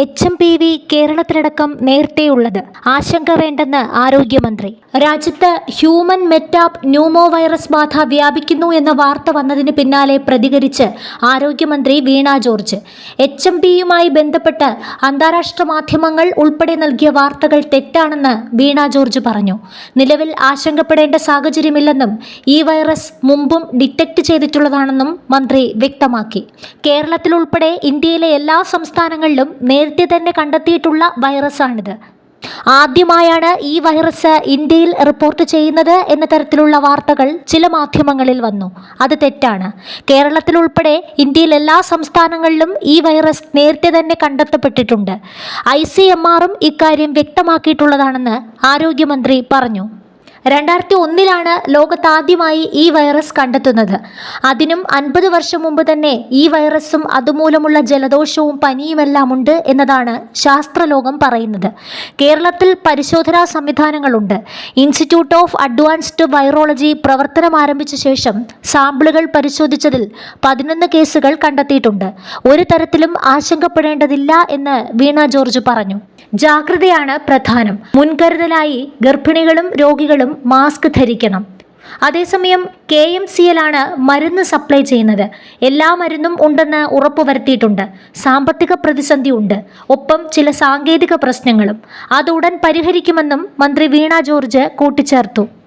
H M P V കേരളത്തിലടക്കം നേരത്തെയുള്ളത്. ആശങ്ക വേണ്ടെന്ന് ആരോഗ്യമന്ത്രി. രാജ്യത്ത് ഹ്യൂമൻ മെറ്റാപ് ന്യൂമോ വൈറസ് ബാധ വ്യാപിക്കുന്നു എന്ന വാർത്ത വന്നതിന് പിന്നാലെ പ്രതികരിച്ച് ആരോഗ്യമന്ത്രി വീണ ജോർജ്. എച്ച് എം പിയുമായി ബന്ധപ്പെട്ട് അന്താരാഷ്ട്ര മാധ്യമങ്ങൾ ഉൾപ്പെടെ നൽകിയ വാർത്തകൾ തെറ്റാണെന്ന് വീണ ജോർജ് പറഞ്ഞു. നിലവിൽ ആശങ്കപ്പെടേണ്ട സാഹചര്യമില്ലെന്നും ഈ വൈറസ് മുമ്പും ഡിറ്റക്ട് ചെയ്തിട്ടുള്ളതാണെന്നും മന്ത്രി വ്യക്തമാക്കി. കേരളത്തിലുൾപ്പെടെ ഇന്ത്യയിലെ എല്ലാ സംസ്ഥാനങ്ങളിലും നേരത്തെ തന്നെ കണ്ടെത്തിയിട്ടുള്ള വൈറസാണിത്. ആദ്യമായാണ് ഈ വൈറസ് ഇന്ത്യയിൽ റിപ്പോർട്ട് ചെയ്യുന്നത് എന്ന തരത്തിലുള്ള വാർത്തകൾ ചില മാധ്യമങ്ങളിൽ വന്നു. അത് തെറ്റാണ്. കേരളത്തിലുൾപ്പെടെ ഇന്ത്യയിൽ എല്ലാ സംസ്ഥാനങ്ങളിലും ഈ വൈറസ് നേരത്തെ തന്നെ കണ്ടെത്തപ്പെട്ടിട്ടുണ്ട്. ഐ സി എം ആറും ഇക്കാര്യം വ്യക്തമാക്കിയിട്ടുള്ളതാണെന്ന് ആരോഗ്യമന്ത്രി പറഞ്ഞു. രണ്ടായിരത്തി ഒന്നിലാണ് ലോകത്താദ്യമായി ഈ വൈറസ് കണ്ടെത്തുന്നത്. അതിനും അൻപത് വർഷം മുമ്പ് തന്നെ ഈ വൈറസും അതുമൂലമുള്ള ജലദോഷവും പനിയുമെല്ലാം ഉണ്ട് എന്നതാണ് ശാസ്ത്രലോകം പറയുന്നത്. കേരളത്തിൽ പരിശോധനാ സംവിധാനങ്ങളുണ്ട്. ഇൻസ്റ്റിറ്റ്യൂട്ട് ഓഫ് അഡ്വാൻസ്ഡ് വൈറോളജി പ്രവർത്തനം ആരംഭിച്ച ശേഷം സാമ്പിളുകൾ പരിശോധിച്ചതിൽ പതിനൊന്ന് കേസുകൾ കണ്ടെത്തിയിട്ടുണ്ട്. ഒരു തരത്തിലും ആശങ്കപ്പെടേണ്ടതില്ല എന്ന് വീണ ജോർജ് പറഞ്ഞു. ജാഗ്രതയാണ് പ്രധാനം. മുൻകരുതലായി ഗർഭിണികളും രോഗികളും മാസ്ക് ധരിക്കണം. അതേസമയം കെ എം സി മരുന്ന് സപ്ലൈ ചെയ്യുന്നത്. എല്ലാ മരുന്നും ഉണ്ടെന്ന് ഉറപ്പുവരുത്തിയിട്ടുണ്ട്. സാമ്പത്തിക പ്രതിസന്ധി ഉണ്ട് ഒപ്പം ചില സാങ്കേതിക പ്രശ്നങ്ങളും. അത് ഉടൻ പരിഹരിക്കുമെന്നും മന്ത്രി വീണ ജോർജ് കൂട്ടിച്ചേർത്തു.